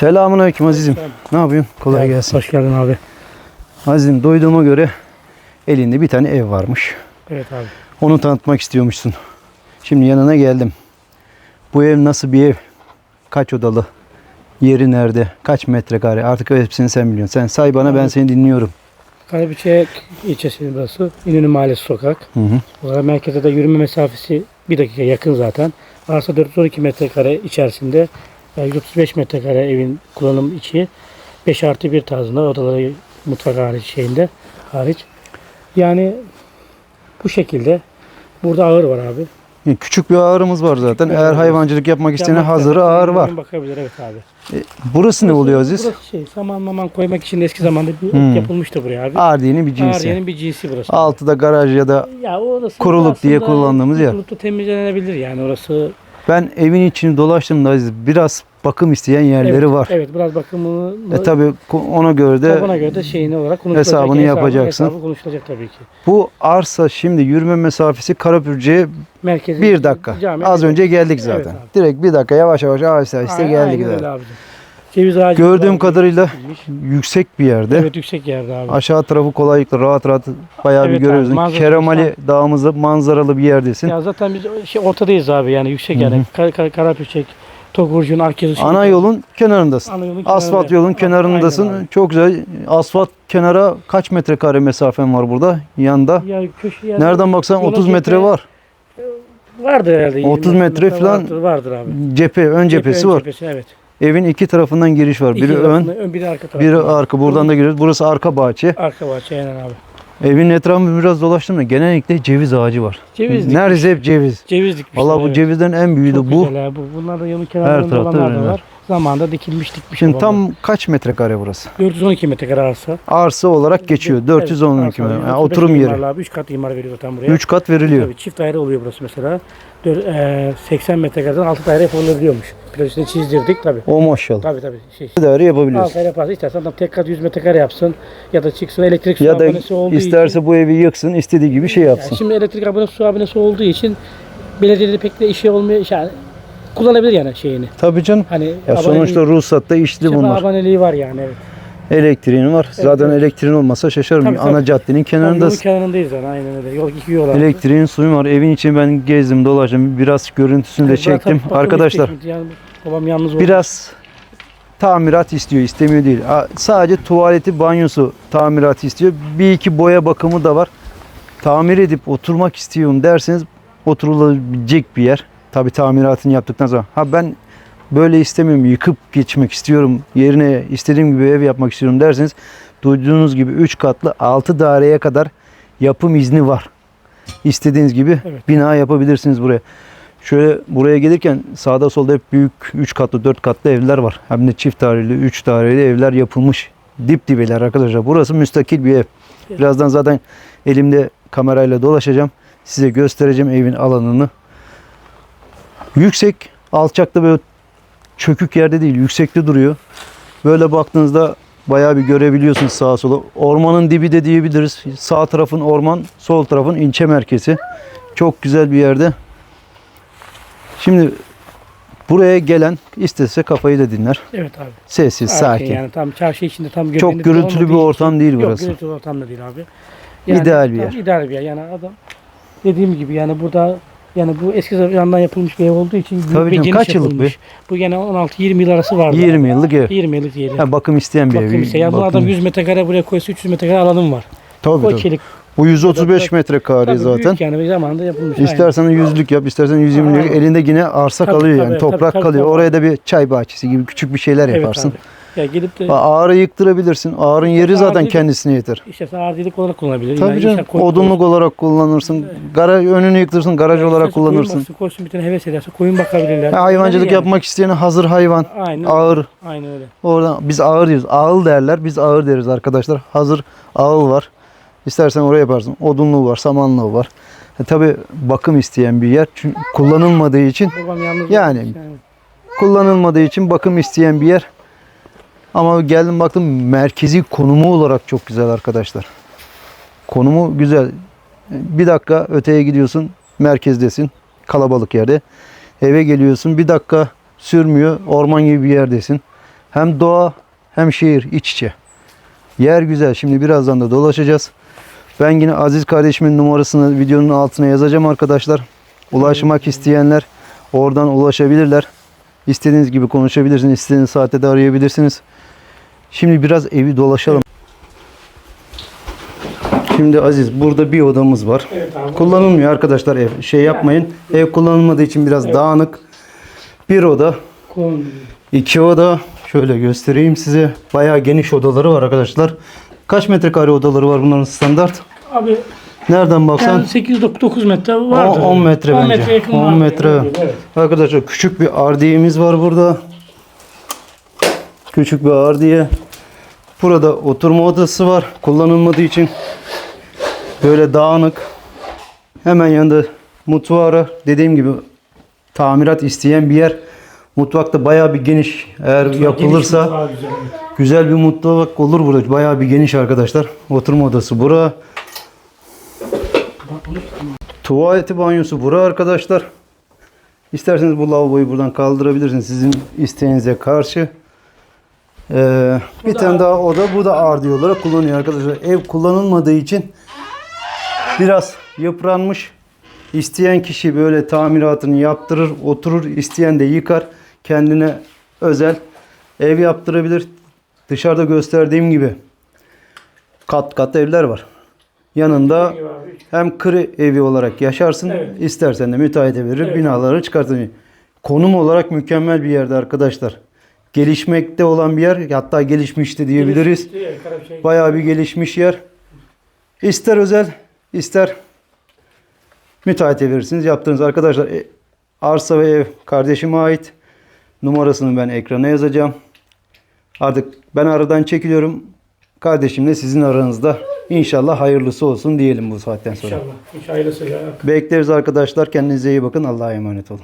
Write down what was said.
Selamun aleyküm Aziz'im. Ne yapıyorsun? Kolay gelsin. Hoş geldin abi. Aziz'im duyduğuma göre elinde bir tane ev varmış. Evet abi. Onu tanıtmak istiyormuşsun. Şimdi yanına geldim. Bu ev nasıl bir ev? Kaç odalı? Yeri nerede? Kaç metrekare? Artık hepsini sen biliyorsun. Sen say bana ben seni dinliyorum. Karabüçek ilçesinin burası. İnönü Mahallesi sokak. Hı hı. Burada merkeze de yürüme mesafesi bir dakika yakın zaten. Arsa 412 metrekare içerisinde 135 metrekare evin kullanım içi. 5 artı 1 tarzında odaları mutfak hariç şeyinde hariç. Yani bu şekilde. Burada ağır var abi. Yani Küçük bir ağırımız var zaten. bir Eğer hayvancılık yapmak hazırı lazım. ağır var. Bakabilir evet abi. Burası ne oluyor Aziz? Burası şey saman maman koymak için eski zamanda bir Hmm. yapılmıştı buraya abi. Ardiye'nin bir cinsi. Ağrı'nın bir cinsi burası. Altıda garaj ya da Ya Kuruluk diye kullandığımız yer. kurulukta temizlenebilir yani orası. Ben evin içini dolaştığımda biraz bakım isteyen yerleri evet, var. Evet biraz bakımını E tabi ona göre de ona göre de şeyini olarak konuşulacak. hesabını yapacaksın. Hesabı konuşulacak tabii ki. bu arsa şimdi yürüme mesafesi Karapürce'ye Merkezi bir dakika. cami- Az önce geldik Evet zaten. abi. Direkt bir dakika yavaş yavaş aheste Aynen- geldik. aynen öyle abicim. Ceviz ağacı Gördüğüm var, kadarıyla dikilmiş. yüksek bir yerde. Evet yüksek yerde abi. Aşağı tarafı kolaylıkla rahat rahat bayağı Evet bir abi, görüyorsun. manzarası Keremali dağımızda manzaralı bir yerdesin. Ya zaten biz şey ortadayız abi yani yüksek yani. Kar, kar, Karapüçek, Tokurcu'nun Akyazı. Ana yolun kenarındasın. Ana yolun Asfalt kenarında. yolun kenarındasın. Aynen abi. Çok güzel. Asfalt kenara kaç metrekare mesafen var burada? Yanda. Ya köşe Nereden baksan yola 30 metre cephe- var. Vardır herhalde. 30 20 metre falan Vardır, vardır abi. Cephe, ön cephesi ön var. cephesi, evet. Evin iki tarafından giriş var. İki Biri ön, ön, biri arka tarafı. biri arka. Buradan da giriyoruz. Burası arka bahçe. Arka bahçe aynen abi. Evin etrafını biraz dolaştım da genellikle ceviz ağacı var. Ceviz dikmiş. Neredeyse hep ceviz. Ceviz dikmişler. Valla bu evet. cevizlerin en büyüğü de bu. güzel bu. Bunlar da yolun tarafta olanlar da var. Zamanında dikilmiş dikmiş. Şimdi olanlar. tam kaç metrekare burası? 412 metrekare arsa. Arsa olarak geçiyor. 412 Evet, metre. arsa. Yani 35 oturum yeri. Abi 3 kat imar veriyor zaten buraya. 3 kat veriliyor. Tabii çift daire oluyor burası mesela. Dör- eee, 80 metrekareden 6 daire yapılabiliyormuş. Plajını çizdirdik tabii. O maşallah. Tabii tabii. Şey. Daire 6 yapabiliyorsun. daire yaparsa istersen adam tek kat 100 metrekare yapsın ya da çıksın elektrik su Ya da abonesi olduğu isterse için. bu evi yıksın, istediği gibi şey Yani yapsın. şimdi elektrik abonesi su abonesi olduğu için belediyede pek de işi olmuyor. Yani kullanabilir yani şeyini. Tabii canım. Hani Ya aboneliği- sonuçta ruhsatta işli işte bunlar. aboneliği var yani evet. Elektriğin var. Zaten evet. elektriğin olmasa şaşarım. Tabii, Ana tabii. caddenin Yolun kenarındasın. kenarındayız yani aynen öyle. Yol iki yol abi. Elektriğin suyu var. Evin içini ben gezdim, dolaştım. Biraz görüntüsünü de çektim. bakım Arkadaşlar. Yani babam yalnız oldu. biraz tamirat istiyor, istemiyor değil. Sadece tuvaleti, banyosu tamirat istiyor. Bir iki boya bakımı da var. Tamir edip oturmak istiyorum derseniz oturulabilecek bir yer. Tabi tamiratını yaptıktan sonra. Ha ben böyle istemiyorum, yıkıp geçmek istiyorum. Yerine istediğim gibi ev yapmak istiyorum derseniz duyduğunuz gibi 3 katlı 6 daireye kadar yapım izni var. İstediğiniz gibi Evet. bina yapabilirsiniz buraya. Şöyle buraya gelirken sağda solda hep büyük 3 katlı 4 katlı evler var. Hem de çift daireli 3 daireli evler yapılmış. Dip dibeler arkadaşlar. Burası müstakil bir ev. Birazdan zaten elimde kamerayla dolaşacağım. Size göstereceğim evin alanını. Yüksek, alçakta böyle çökük yerde değil, yüksekte duruyor. Böyle baktığınızda bayağı bir görebiliyorsunuz sağa sola. Ormanın dibi de diyebiliriz. Sağ tarafın orman, sol tarafın ilçe merkezi. Çok güzel bir yerde. Şimdi buraya gelen istese kafayı da dinler. Evet abi. Sessiz, sakin. Yani tam çarşı içinde tam Çok gürültülü bir ortam için- değil Yok burası. gürültülü ortam da değil abi. İdeal bir yer. İdeal bir yer. Yani adam dediğim gibi yani burada yani bu eski zamandan yapılmış bir ev olduğu için büyük Tabii ve canım, geniş kaç yıllık yapılmış. Bu gene 16-20 yıl arası vardı. 20 yıllık ev. 20 yıllık diyelim. Ha, bakım isteyen bir ev. Bakın işte yani bu Bakım- adam 100 metrekare buraya koysa 300 metrekare alanım var. Tabii, tabii. çelik. Bu 135 Tabii, metrekare Tabii zaten. büyük yani bir zamanında yapılmış. aynen. İstersen yüzlük yap, istersen 120'lük. Aynen. Elinde yine arsa Tabii, kalıyor tabii, yani. tabii, Toprak tabii, kalıyor. tabii. Oraya da bir çay bahçesi gibi küçük bir şeyler Evet yaparsın. abi. Ya gelip de Ağrı yıktırabilirsin. Ağrın yeri zaten ağrı- kendisine yeter. işte ağırlık olarak kullanabilir. Tabii Yani canım. Odunluk olarak kullanırsın. Garaj önünü yıktırsın, garaj olarak koyun kullanırsın. baksın, koysun bir tane heves ederse koyun bakabilirler. Ha, hayvancılık Yani. yapmak isteyene hazır hayvan, Aynen. ağır. Aynen öyle. Oradan biz ağır diyoruz. Ağıl derler. Biz ağır deriz arkadaşlar. Hazır ağıl var. İstersen oraya yaparsın. Odunluğu var, samanlığı var. E, tabii bakım isteyen bir yer. Çünkü kullanılmadığı için Babam yalnız Yani- kullanılmadığı için bakım isteyen bir yer. Ama geldim baktım merkezi konumu olarak çok güzel arkadaşlar. Konumu güzel. Bir dakika öteye gidiyorsun merkezdesin. Kalabalık yerde. Eve geliyorsun bir dakika sürmüyor. Orman gibi bir yerdesin. Hem doğa hem şehir iç içe. Yer güzel. Şimdi birazdan da dolaşacağız. Ben yine Aziz kardeşimin numarasını videonun altına yazacağım arkadaşlar. Ulaşmak isteyenler oradan ulaşabilirler. İstediğiniz gibi konuşabilirsiniz. İstediğiniz saatte de arayabilirsiniz. Şimdi biraz evi dolaşalım. Şimdi Aziz burada bir odamız var. Evet abi. Kullanılmıyor arkadaşlar ev. Şey yapmayın. Ev kullanılmadığı için biraz dağınık. Bir oda, Kon- iki oda. Şöyle göstereyim size. Bayağı geniş odaları var arkadaşlar. Kaç metrekare odaları var bunların standart? Abi Nereden baksan yani 8-9 metre vardır. 10 metre 10 bence. metre yakın 10 vardır. metre. Evet. Arkadaşlar küçük bir ardiyemiz var burada. Küçük bir ardiye. Burada oturma odası var. Kullanılmadığı için böyle dağınık. Hemen yanında mutfağı. Dediğim gibi tamirat isteyen bir yer. Mutfak da bayağı bir geniş. Eğer Geniş yapılırsa mutfağı güzel, güzel bir mutfak olur burada. Bayağı bir geniş arkadaşlar. Oturma odası bura. Tuvaleti banyosu bura arkadaşlar. İsterseniz bu lavaboyu buradan kaldırabilirsiniz sizin isteğinize karşı. Ee, bir tane daha oda bu da ardi olarak kullanıyor arkadaşlar. Ev kullanılmadığı için biraz yıpranmış. İsteyen kişi böyle tamiratını yaptırır, oturur, isteyen de yıkar. Kendine özel ev yaptırabilir. Dışarıda gösterdiğim gibi kat kat evler var. Yanında hem kırı evi olarak yaşarsın, Evet. istersen de müteahhite verir, Evet. binaları çıkartırsın. Konum olarak mükemmel bir yerde arkadaşlar. Gelişmekte olan bir yer, hatta gelişmişti diyebiliriz. gelişmişti, Bayağı bir gelişmiş yer. İster özel, ister müteahhite verirsiniz. Yaptığınız arkadaşlar e, arsa ve ev kardeşime ait. Numarasını ben ekrana yazacağım. Artık ben aradan çekiliyorum. Kardeşimle sizin aranızda. İnşallah hayırlısı olsun diyelim bu saatten sonra. İnşallah. İnşallah hayırlısı ya. Bekleriz arkadaşlar. Kendinize iyi bakın. Allah'a emanet olun.